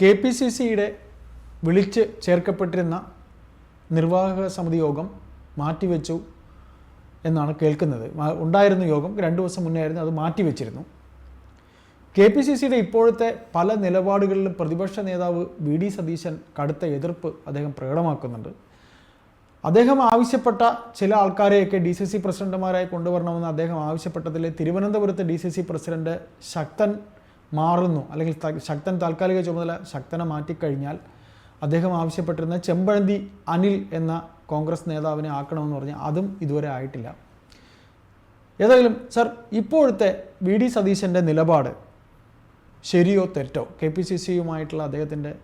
K P C സിയുടെ വിളിച്ച് ചേർക്കപ്പെട്ടിരുന്ന നിർവാഹക സമിതി യോഗം മാറ്റിവെച്ചു എന്നാണ് കേൾക്കുന്നത്. ഉണ്ടായിരുന്ന യോഗം രണ്ട് ദിവസം മുന്നേ ആയിരുന്നു അത് മാറ്റിവെച്ചിരുന്നു. കെ പി സി സിയുടെ ഇപ്പോഴത്തെ പല നിലപാടുകളിലും പ്രതിപക്ഷ നേതാവ് വി ഡി സതീശൻ കടുത്ത എതിർപ്പ് അദ്ദേഹം പ്രകടമാക്കുന്നുണ്ട്. അദ്ദേഹം ആവശ്യപ്പെട്ട ചില ആൾക്കാരെയൊക്കെ ഡി സി സി പ്രസിഡന്റുമാരായി കൊണ്ടുവരണമെന്ന് അദ്ദേഹം ആവശ്യപ്പെട്ടതിൽ തിരുവനന്തപുരത്തെ D C C president Sakthan മാറുന്നു. അല്ലെങ്കിൽ ശക്തൻ താൽക്കാലിക ചുമതല ശക്തനെ മാറ്റിക്കഴിഞ്ഞാൽ അദ്ദേഹം ആവശ്യപ്പെട്ടിരുന്ന ചെമ്പഴന്തി അനിൽ എന്ന കോൺഗ്രസ് നേതാവിനെ ആക്കണമെന്ന് പറഞ്ഞാൽ അതും ഇതുവരെ ആയിട്ടില്ല. ഏതായാലും സർ ഇപ്പോഴത്തെ വി ഡി സതീശന്റെ നിലപാട് ശരിയോ തെറ്റോ? കെ പി സി സിയുമായിട്ടുള്ള അദ്ദേഹത്തിന്റെ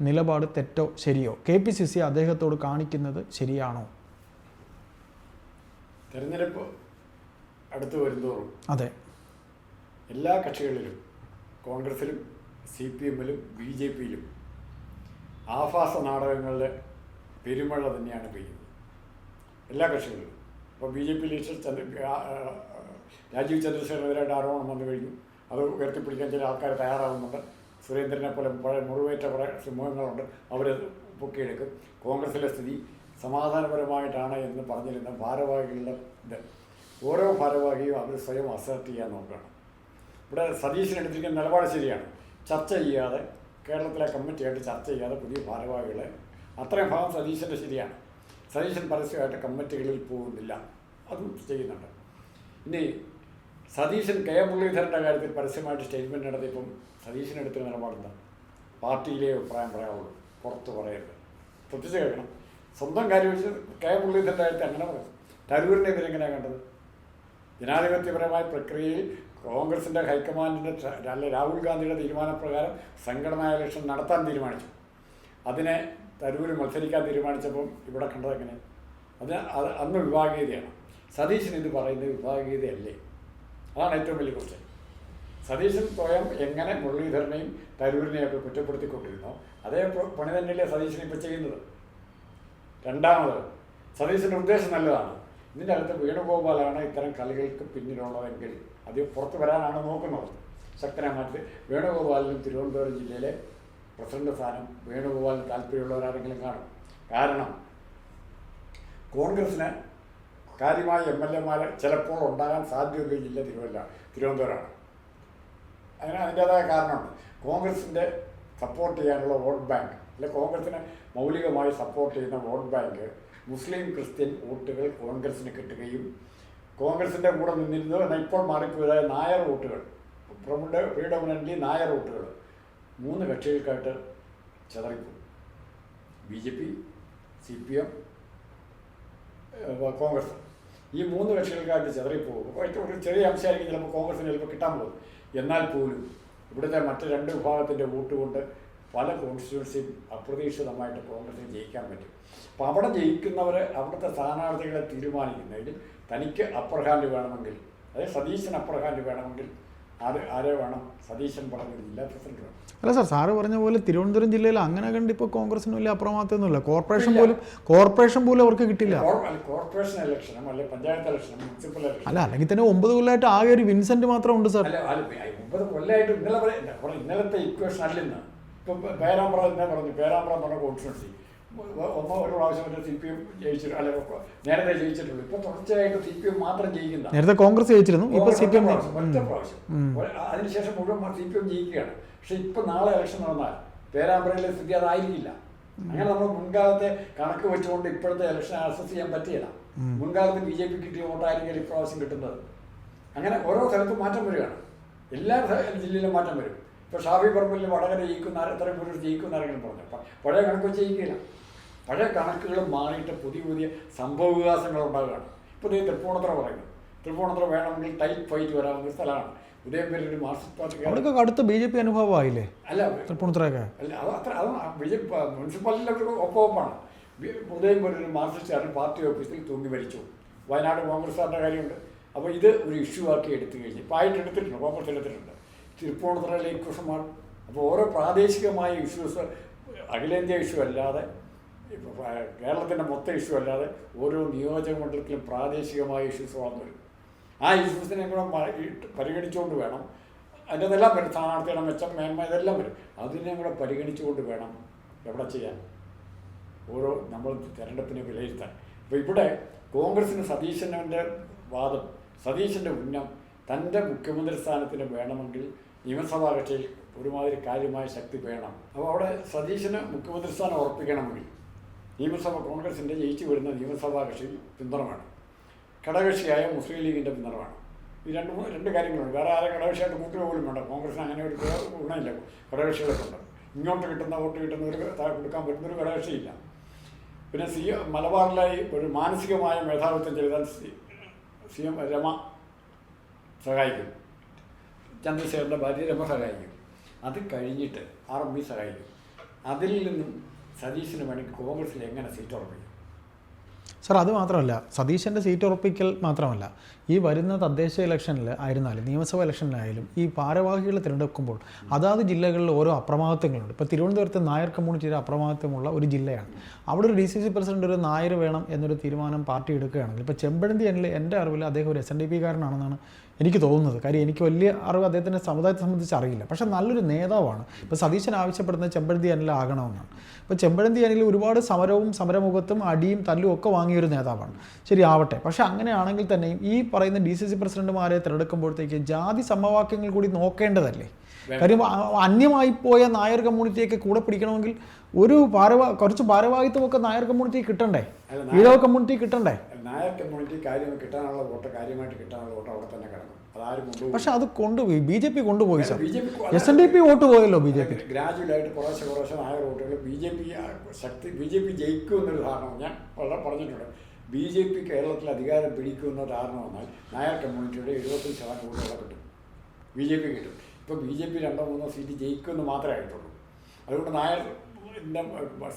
നിലപാട് തെറ്റോ ശരിയോ? കെ പി സി സി അദ്ദേഹത്തോട് കാണിക്കുന്നത് ശരിയാണോ? തെരഞ്ഞെടുപ്പ് അടുത്ത് വരുന്നതോറും അതെ. എല്ലാ കക്ഷികളിലും കോൺഗ്രസിലും സി പി എമ്മിലും ബി ജെ പിയിലും ആഭാസ നാടകങ്ങളുടെ പെരുമഴ തന്നെയാണ് പെയ്യുന്നത്. എല്ലാ കക്ഷികളിലും. ഇപ്പോൾ B J P leader Chandra Rajeev ചന്ദ്രശേഖരനെതിരായിട്ട് ആരോപണം വന്നു കഴിഞ്ഞു. അത് ഉയർത്തിപ്പിടിക്കാൻ ചില ആൾക്കാർ തയ്യാറാകുന്നുണ്ട് സുരേന്ദ്രനെ പോലെ പഴയ മുറിവേറ്റ കുറേ സിംഹങ്ങളുണ്ട് അവർ പൊക്കിയെടുക്കും. കോൺഗ്രസിലെ സ്ഥിതി സമാധാനപരമായിട്ടാണ് എന്ന് പറഞ്ഞിരുന്ന ഭാരവാഹികളുടെ ഇത്. ഓരോ ഭാരവാഹിയും അവർ സ്വയം അസർട്ട് ചെയ്യാൻ നോക്കുകയാണ്. ഇവിടെ സതീശൻ എടുത്തിരിക്കുന്ന നിലപാട് ശരിയാണ്. ചർച്ച ചെയ്യാതെ കേരളത്തിലെ കമ്മിറ്റിയായിട്ട് ചർച്ച ചെയ്യാതെ പുതിയ ഭാരവാഹികളെ അത്രയും ഭാഗം സതീശന്റെ ശരിയാണ്. സതീശൻ പരസ്യമായിട്ട് കമ്മിറ്റികളിൽ പോകുന്നില്ല. അതും ചെയ്യുന്നുണ്ട്. ഇനി സതീശൻ കെ. മുരളീധരന്റെ കാര്യത്തിൽ പരസ്യമായിട്ട് സ്റ്റേറ്റ്മെന്റ് നടത്തിയപ്പം സതീശൻ എടുത്ത പാർട്ടിയിലെ അഭിപ്രായം പറയാവുള്ളൂ. പുറത്ത് പറയരുത്. ശ്രദ്ധിച്ച് കേൾക്കണം. സ്വന്തം കാര്യം വെച്ച് കെ. മുരളീധരന്റെ കാര്യത്തിൽ അങ്ങനെ പറയും തരൂരിനെ ഇവരെങ്ങനെയാണ് കണ്ടത്? ജനാധിപത്യപരമായ പ്രക്രിയയിൽ കോൺഗ്രസിന്റെ ഹൈക്കമാൻഡിന്റെ അല്ല രാഹുൽ ഗാന്ധിയുടെ തീരുമാനപ്രകാരം സംഘടനാ ഇലക്ഷൻ നടത്താൻ തീരുമാനിച്ചു. അതിനെ തരൂർ മത്സരിക്കാൻ തീരുമാനിച്ചപ്പം ഇവിടെ കണ്ടത് എങ്ങനെ? അത് അത് അന്ന് വിഭാഗീയതയാണ്. സതീശൻ ഇത് പറയുന്നത് വിഭാഗീയതയല്ലേ? അതാണ് ഏറ്റവും വലിയ ക്വസ്റ്റ്യൻ സതീശൻ സ്വയം എങ്ങനെ മുരളീധരനെയും തരൂരിനെയൊക്കെ കുറ്റപ്പെടുത്തിക്കൊണ്ടിരുന്നോ? അതേ പണി തന്നെയല്ലേ സതീശൻ ഇപ്പോൾ ചെയ്യുന്നത്? രണ്ടാമത് സതീശന്റെ ഉദ്ദേശം നല്ലതാണ്. ഇതിന്റെ അകത്ത് വേണുഗോപാലാണ് ഇത്തരം കളികൾക്ക് പിന്നിലുള്ളതെങ്കിൽ അത് പുറത്ത് വരാനാണ് നോക്കുന്നത്. ശക്തനായ മാറ്റി വേണുഗോപാലിനും തിരുവനന്തപുരം ജില്ലയിലെ പ്രസിഡന്റ് സ്ഥാനം വേണുഗോപാലിന് താല്പര്യമുള്ളവരാരെങ്കിലും കാണും. കാരണം കോൺഗ്രസിന് കാര്യമായ എം എൽ എമാരെ ചിലപ്പോൾ ഉണ്ടാകാൻ സാധ്യത ജില്ല തിരുവല്ല തിരുവനന്തപുരമാണ്. അതിന് അതിന്റേതായ കാരണമുണ്ട്. കോൺഗ്രസിന്റെ സപ്പോർട്ട് ചെയ്യാനുള്ള വോട്ട് ബാങ്ക് അല്ലെ കോൺഗ്രസിന് മൗലികമായി സപ്പോർട്ട് ചെയ്യുന്ന വോട്ട് ബാങ്ക് മുസ്ലിം ക്രിസ്ത്യൻ വോട്ടുകൾ കോൺഗ്രസിന് കിട്ടുകയും കോൺഗ്രസിന്റെ കൂടെ നിന്നിരുന്നു എന്നാൽ ഇപ്പോൾ മാറിപ്പോയതായ നായർ വോട്ടുകൾ. പ്രമുഖ പ്രീഡമിനന്റ്ലി നായർ വോട്ടുകൾ. മൂന്ന് കക്ഷികൾക്കായിട്ട് ചെതറിപ്പോയി. B J P C P M Congress. ഈ മൂന്ന് കക്ഷികൾക്കായിട്ട് ചെതറിപ്പോകും. ഒരു ചെറിയ അംശമായിരിക്കും ചിലപ്പോൾ കോൺഗ്രസിന് ചിലപ്പോൾ കിട്ടാൻ പോകും എന്നാൽ പോലും ഇവിടുത്തെ മറ്റ് രണ്ട് വിഭാഗത്തിന്റെ വോട്ട് കൊണ്ട് പല കോൺസ്റ്റിറ്റ്യുവൻസിയും അപ്രതീക്ഷിതമായിട്ട് കോൺഗ്രസിന് ജയിക്കാൻ പറ്റും. അപ്പോൾ അവിടെ ജയിക്കുന്നവർ അവിടുത്തെ സ്ഥാനാർത്ഥികളെ തീരുമാനിക്കുന്നതിൽ തനിക്ക് അപ്പർ ഹാൻഡ് വേണമെങ്കിൽ അതായത് സതീശൻ അപ്പർ ഹാൻഡ് വേണമെങ്കിൽ ആര് ആരെ വേണം? സതീശൻ പറഞ്ഞത് ജില്ലാ പ്രസിഡന്റ് വേണം. അല്ല സാർ സാറ് പറഞ്ഞ പോലെ തിരുവനന്തപുരം ജില്ലയിൽ അങ്ങനെ കണ്ട് ഇപ്പോൾ കോൺഗ്രസിന് വലിയ അപ്രമാത്തൊന്നുമില്ല കോർപ്പറേഷൻ പോലും കോർപ്പറേഷൻ പോലും അവർക്ക് കിട്ടില്ല കോർപ്പറേഷൻ ഇലക്ഷനും അല്ലെ പഞ്ചായത്ത് ഇലക്ഷനും മുനിസിപ്പൽ ഇലക്ഷൻ അല്ല അല്ലെങ്കിൽ തന്നെ ഒമ്പത് കൊല്ലമായിട്ട് ആകെ ഒരു വിൻസെന്റ് മാത്രം ഉണ്ട് സാർ. ഒമ്പത് കൊല്ലമായിട്ട് ഇന്നലെ ഇന്നലത്തെ ഇക്വേഷൻ അല്ലെന്ന് ഇപ്പം പേരാമ്പ്ര തന്നെ പറഞ്ഞു പേരാമ്പ്ര പറഞ്ഞ കോൺസ്റ്റിറ്റ്യൻസി ഒന്നോ ഒരു പ്രാവശ്യം മറ്റേ സി പി എം ജയിച്ചിട്ട് അല്ല നേരത്തെ ജയിച്ചിട്ടുള്ളൂ. ഇപ്പൊ തുടർച്ചയായിട്ട് സി പി എം മാത്രം ജയിക്കുന്ന നേരത്തെ കോൺഗ്രസ് ജയിച്ചിരുന്നു ഇപ്പൊ സി പി എം ഒറ്റ പ്രാവശ്യം, അതിനുശേഷം മുഴുവൻ സി പി എം ജയിക്കുകയാണ്. പക്ഷെ ഇപ്പൊ നാളെ ഇലക്ഷൻ നടന്നാൽ പേരാമ്പ്രയിലെ സ്ഥിതി അതായിരിക്കില്ല. അങ്ങനെ നമ്മൾ മുൻകാലത്തെ കണക്ക് വെച്ചുകൊണ്ട് ഇപ്പോഴത്തെ ഇലക്ഷൻ ആക്സസ് ചെയ്യാൻ പറ്റിയില്ല മുൻകാലത്ത് ബി ജെ പി കിട്ടിയ വോട്ടായിരിക്കും ഇപ്രാവശ്യം കിട്ടുന്നത്. അങ്ങനെ ഓരോ സ്ഥലത്തും മാറ്റം വരികയാണ്. എല്ലാ ജില്ലയിലും മാറ്റം വരും. ഇപ്പോൾ ഷാഫി പറമ്പിൽ വടകര ജയിക്കുന്ന എത്രയും പുതിയ ജയിക്കുന്ന ആരെങ്കിലും പറഞ്ഞു. പഴയ കണക്ക് വെച്ച് ജയിക്കില്ല. പഴയ കണക്കുകൾ മാറിയിട്ട് പുതിയ പുതിയ സംഭവ വികാസങ്ങൾ ഉണ്ടാകുകയാണ് ഇപ്പോൾ ഈ തൃപ്പൂണിത്തറ പറയുന്നത് തൃപ്പൂണിത്തറ വേണമെങ്കിൽ ടൈപ്പ് ഫൈറ്റ് വരാവുന്ന സ്ഥലമാണ്. ഉദയംപേരിൽ ഒരു മാർക്സിസ്റ്റ് പാർട്ടി അവിടെയൊക്കെ അടുത്ത ബി ജെ പി അനുഭവമായില്ലേ? അല്ല തൃപ്പൂണിത്തറയൊക്കെ? അല്ല അത് അത്ര അത് ബി ജെ പി മുനിസിപ്പാലിറ്റിയിലൊക്കെ ഒപ്പമാണ് ഉദയംപേരിൽ ഒരു മാർക്സിസ്റ്റുകാരൻ പാർട്ടി ഓഫീസിൽ തൂങ്ങി മരിച്ചു. വയനാട് കോൺഗ്രസ്സുകാരുടെ കാര്യമുണ്ട്. അപ്പോൾ ഇത് ഒരു ഇഷ്യൂ ആക്കി എടുത്തു കഴിഞ്ഞ്. ഇപ്പോൾ ആയിട്ട് എടുത്തിട്ടുണ്ട് കോൺഗ്രസ് എടുത്തിട്ടുണ്ട്. തിരുപ്പൂണിത്തറയിലെ ഇക്വേഷൻ മാറും അപ്പോൾ ഓരോ പ്രാദേശികമായ ഇഷ്യൂസ് അഖിലേന്ത്യാ ഇഷ്യൂ അല്ലാതെ കേരളത്തിന്റെ മൊത്തം ഇഷ്യൂ അല്ലാതെ ഓരോ നിയോജക മണ്ഡലത്തിലും പ്രാദേശികമായ ഇഷ്യൂസ് വളർന്നു വരും ആ ഇഷ്യൂസിനെ കൂടെ പരിഗണിച്ചുകൊണ്ട് വേണം. അതിന്റെ എല്ലാം വരും. സ്ഥാനാർത്ഥിയുടെ മെച്ചം മേന്മ ഇതെല്ലാം വരും. അതിനെ കൂടെ പരിഗണിച്ചുകൊണ്ട് വേണം എവിടെ ചെയ്യാൻ. ഓരോ നമ്മൾ തെരഞ്ഞെടുപ്പിനെ വിലയിരുത്താൻ. അപ്പോൾ ഇവിടെ കോൺഗ്രസിന് സതീശന്റെ വാദം സതീശന്റെ ഉന്നം തന്റെ മുഖ്യമന്ത്രി സ്ഥാനത്തിന് വേണമെങ്കിൽ നിയമസഭാ കക്ഷിയിൽ ഒരുമാതിരി കാര്യമായ ശക്തി വേണം. അപ്പോൾ അവിടെ സതീശന് മുഖ്യമന്ത്രി സ്ഥാനം ഉറപ്പിക്കണമെങ്കിൽ നിയമസഭ കോൺഗ്രസിന്റെ ജയിച്ചു വരുന്ന നിയമസഭാ കക്ഷി പിന്തുണമാണ്. ഘടകക്ഷിയായ മുസ്ലിം ലീഗിന്റെ പിന്തുണമാണ്. ഈ രണ്ട് രണ്ട് കാര്യങ്ങളുണ്ട്. വേറെ ആരെ ഘടകകക്ഷിയായിട്ട് കൂട്ടുക പോലും വേണ്ട. കോൺഗ്രസിന് അങ്ങനെ ഒരു ഗുണമില്ല. ഘടകകക്ഷികളൊക്കെ ഇങ്ങോട്ട് കിട്ടുന്ന വോട്ട് കിട്ടുന്നവർ താഴെ കൊടുക്കാൻ പറ്റുന്നൊരു ഘടകകക്ഷിയില്ല. പിന്നെ സി മലബാറിലായി ഒരു മാനസികമായ മേധാവിത്വം സി സി എം രമ സഹായിക്കും. ചന്ദ്രശേഖരന്റെ ഭാര്യ രമ സഹായിക്കും. അത് കഴിഞ്ഞിട്ട് ആർ എം പി സഹായിക്കും. അതിൽ നിന്നും സതീശന് വേണമെങ്കിൽ കോൺഗ്രസിൽ എങ്ങനെ സീറ്റ് ഉറപ്പിക്കും? സർ അത് മാത്രമല്ല സതീശന്റെ സീറ്റ് ഉറപ്പിക്കൽ മാത്രമല്ല ഈ വരുന്ന തദ്ദേശ ഇലക്ഷനിൽ ആയിരുന്നാലും നിയമസഭാ ഇലക്ഷനിലായാലും ഈ ഭാരവാഹികൾ തിരഞ്ഞെടുക്കുമ്പോൾ അതാത് ജില്ലകളിൽ ഓരോ അപ്രമാദിത്വങ്ങളുണ്ട് ഇപ്പോൾ തിരുവനന്തപുരത്ത് നായർ കമ്മ്യൂണിറ്റിയുടെ അപ്രമാദിത്വമുള്ള ഒരു ജില്ലയാണ്. അവിടെ ഒരു ഡി സി സി പ്രസിഡന്റ് ഒരു നായർ വേണം എന്നൊരു തീരുമാനം പാർട്ടി എടുക്കുകയാണെങ്കിൽ ഇപ്പോൾ ചെമ്പഴന്തി എന്നിൽ എന്റെ അറിവിൽ അദ്ദേഹം ഒരു എസ് എൻ ഡി പി കാരനാണെന്നാണ് എനിക്ക് തോന്നുന്നത്. കാര്യം എനിക്ക് വലിയ അറിവ് അദ്ദേഹത്തിന്റെ സമുദായത്തെ സംബന്ധിച്ച് അറിയില്ല. പക്ഷെ നല്ലൊരു നേതാവാണ്. ഇപ്പോൾ സതീശൻ ആവശ്യപ്പെടുന്ന ചെമ്പഴന്തി അനിൽ ആകണമെന്നാണ്. ഇപ്പോൾ ചെമ്പഴന്തി അനിൽ ഒരുപാട് സമരവും സമരമുഖത്തും അടിയും തല്ലും ഒക്കെ വാങ്ങിയൊരു നേതാവാണ്. ശരി ആവട്ടെ. പക്ഷേ അങ്ങനെയാണെങ്കിൽ തന്നെയും ഈ പറയുന്ന ഡി സി സി പ്രസിഡന്റുമാരെ തിരഞ്ഞെടുക്കുമ്പോഴത്തേക്ക് ജാതി സമവാക്യങ്ങൾ കൂടി നോക്കേണ്ടതല്ലേ? കാര്യം അന്യമായി പോയ നായർ കമ്മ്യൂണിറ്റിയൊക്കെ കൂടെ പിടിക്കണമെങ്കിൽ ഒരു ഭാരവാ കുറച്ച് ഭാരവാഹിത്വമൊക്കെ നായർ കമ്മ്യൂണിറ്റി കിട്ടണ്ടേ? ഈഴവ കമ്മ്യൂണിറ്റി കിട്ടണ്ടേ? നായർ കമ്മ്യൂണിറ്റി കാര്യം കിട്ടാനുള്ള വോട്ട് കാര്യമായിട്ട് കിട്ടാനുള്ള വോട്ട് അവിടെ തന്നെ കിടക്കും. പക്ഷെ അത് കൊണ്ടുപോയി. ബി ജെ പി കൊണ്ടുപോയി sir. S N D P vote പോയല്ലോ ബി ജെ പി. ഗ്രാജുവലായിട്ട് കുറേശ്ശെ കുറേശ്ശെ നായർ വോട്ടുകൾ ബി ജെ പി ശക്തി ബി ജെ പി ജയിക്കും എന്നൊരു ധാരണ ഞാൻ വളരെ പറഞ്ഞിട്ടുണ്ട്. ബി ജെ പി കേരളത്തിൽ അധികാരം പിടിക്കുമെന്ന ധാരണ വന്നാൽ നായർ കമ്മ്യൂണിറ്റിയുടെ എഴുപത്തഞ്ച് ശതമാനം വോട്ടുകളെ കിട്ടും. ബി ജെ പി കിട്ടും. ഇപ്പോൾ ബി ജെ പി രണ്ടോ മൂന്നോ സീറ്റ് ജയിക്കുമെന്ന് മാത്രമേ ആയിട്ടുള്ളൂ അതുകൊണ്ട് നായർ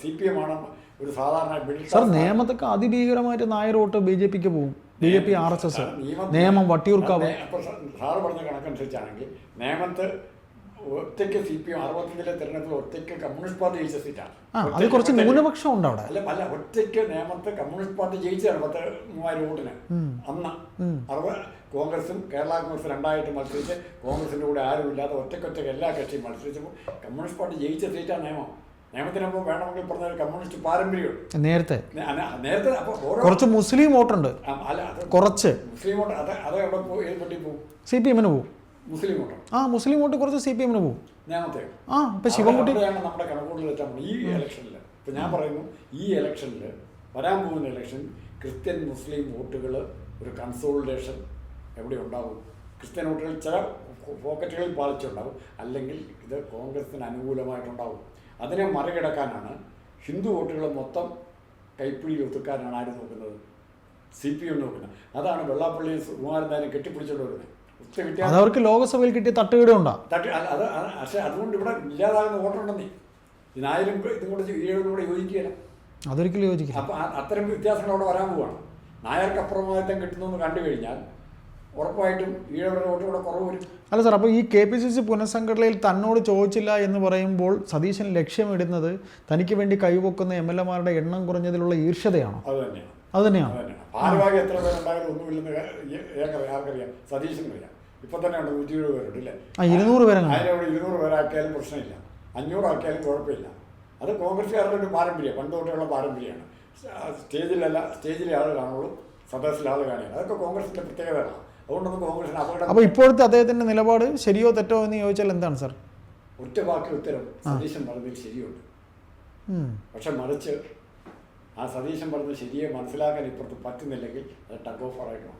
സി പി എം ആണ് ഒരു സാധാരണ സാർ നിയമത്തൊക്കെ അതിഭീകരമായിട്ട് നായർ വോട്ട് ബി ജെ പിക്ക് പോകും B J P R S S. നിയമം- വട്ടിയൂർക്കാവ്. സാറ് പറഞ്ഞ കണക്കനുസരിച്ചാണെങ്കിൽ നിയമത്ത് ഒറ്റയ്ക്ക് സി പി എം അറുപത്തഞ്ചിലെ തെരഞ്ഞെടുപ്പിൽ ഒറ്റയ്ക്ക് കമ്മ്യൂണിസ്റ്റ് പാർട്ടി ജയിച്ച സീറ്റാണ് അത് കുറച്ച് ന്യൂനപക്ഷം ഉണ്ട് അവിടെ. അല്ല അല്ല ഒറ്റയ്ക്ക് നേമത്ത് കമ്മ്യൂണിസ്റ്റ് പാർട്ടി ജയിച്ചതാണ് പത്ത് മൂവായിരം വോട്ടിന്. അന്ന് അറുപത് കോൺഗ്രസും കേരള കോൺഗ്രസ് രണ്ടായിട്ട് മത്സരിച്ച് കോൺഗ്രസിന്റെ കൂടെ ആരുമില്ലാതെ ഒറ്റയ്ക്കൊറ്റയ്ക്ക് എല്ലാ കക്ഷിയും മത്സരിച്ചപ്പോൾ കമ്മ്യൂണിസ്റ്റ് പാർട്ടി ജയിച്ച സീറ്റാണ് നിയമം. നിയമത്തിനപ്പോൾ വേണമെങ്കിൽ പറഞ്ഞ കമ്മ്യൂണിസ്റ്റ് പാരമ്പര്യമുണ്ട്. നേരത്തെ. നേരത്തെ അപ്പോൾ കുറച്ച് മുസ്ലിം വോട്ടുണ്ട്. അല്ല കുറച്ച്. മുസ്ലിം വോട്ട് അത് അത് എവിടെ പോയി ഏത് പറ്റി പോകും സി പി എമ്മിന് പോകും മുസ്ലിം വോട്ട്. ആ മുസ്ലിം വോട്ട് കുറച്ച് സി പി എമ്മിന് പോകും നേമത്തെ ആ ഇപ്പം ശിവൻകുട്ടി നമ്മുടെ കണക്കൂട്ടൽ വെച്ചാൽ ഈ ഇലക്ഷനിൽ ഇപ്പം ഞാൻ പറയുന്നു ഈ ഇലക്ഷനിൽ വരാൻ പോകുന്ന ഇലക്ഷൻ ക്രിസ്ത്യൻ മുസ്ലിം വോട്ടുകൾ ഒരു കൺസോളിഡേഷൻ എവിടെ ഉണ്ടാവും? ക്രിസ്ത്യൻ വോട്ടുകൾ ചില പോക്കറ്റുകളിൽ പാലിച്ചുണ്ടാവും. അല്ലെങ്കിൽ ഇത് കോൺഗ്രസിന് അനുകൂലമായിട്ടുണ്ടാവും. അതിനെ മറികടക്കാനാണ് ഹിന്ദു വോട്ടുകൾ മൊത്തം കൈപ്പിടിയിൽ ഒതുക്കാനാണ് ആര് നോക്കുന്നത്? സി പി എം നോക്കുന്നത്. അതാണ് വെള്ളാപ്പള്ളി സുകുമാരനായനെ കെട്ടിപ്പിടിച്ചുകൊണ്ട് വരുന്നത്. അവർക്ക് അതവർക്ക് ലോകസഭയിൽ കിട്ടിയ തട്ടുകീടുണ്ടാ തട്ടി അത് പക്ഷെ അതുകൊണ്ട് ഇവിടെ ഇല്ലാതാകുന്ന വോട്ടുണ്ടെന്നേ. ഇതിനായാലും ഇതും കൂടെ ഈഴവരും കൂടെ യോജിക്കുകയില്ല. അതൊരിക്കലും യോജിക്കില്ല. അപ്പം അത്തരം വ്യത്യാസങ്ങൾ അവിടെ വരാൻ പോവാണ്. നായർക്ക് അപ്രമാദിത്വം കിട്ടുന്നു എന്ന് കണ്ടു കഴിഞ്ഞാൽ ഉറപ്പായിട്ടും ഈഴവരുടെ വോട്ട് കൂടെ കുറവ് വരും. അല്ല സാർ അപ്പോൾ ഈ കെ പി സി സി പുനഃസംഘടനയിൽ തന്നോട് ചോദിച്ചില്ല എന്ന് പറയുമ്പോൾ സതീശൻ ലക്ഷ്യമിടുന്നത് തനിക്ക് വേണ്ടി കൈവക്കുന്ന എം എൽ എമാരുടെ എണ്ണം കുറഞ്ഞതിലുള്ള ഈർഷ്യതയാണോ? അത് തന്നെയാണ്. അത് തന്നെയാണ്? ഭാരവാഹി എത്ര പേരുണ്ടായാലും ഒന്നുമില്ലെന്ന് ഏക്കറിയാം ആർക്കറിയാം? സതീശൻ അറിയാം. ഇപ്പം തന്നെ ഉണ്ട് നൂറ്റി ഇരുപത് പേരുണ്ട് അല്ലേ ഇരുന്നൂറ് പേരങ്ങനെ അതിനോട് ഇരുന്നൂറ് പേരാക്കിയാലും പ്രശ്നമില്ല. അഞ്ഞൂറാക്കിയാലും കുഴപ്പമില്ല. അത് കോൺഗ്രസ്സുകാരുടെ ഒരു പാരമ്പര്യം പണ്ട് തൊട്ടുള്ള പാരമ്പര്യമാണ് സ്റ്റേജിലല്ല സ്റ്റേജിലെ ആൾ കാണുള്ളൂ സദസ്സിലെ ആൾ കാണില്ല അതൊക്കെ കോൺഗ്രസിന്റെ പ്രത്യേകതകളാണ്. അതുകൊണ്ടൊന്നും കോൺഗ്രസിന് അപകടം അപ്പോൾ ഇപ്പോഴത്തെ അദ്ദേഹത്തിന്റെ നിലപാട് ശരിയോ തെറ്റോ എന്ന് ചോദിച്ചാൽ എന്താണ് സാർ? ഒറ്റ വാക്കിൽ ഉത്തരം സതീശൻ പറഞ്ഞതിൽ ശരിയുണ്ട്. പക്ഷെ മറിച്ച് ആ സതീശൻ പറഞ്ഞത് ശരിയെ മനസ്സിലാക്കാൻ ഇപ്പുറത്ത് പറ്റുന്നില്ലെങ്കിൽ അത് ടഗ് ഓഫ് ആയിരിക്കണം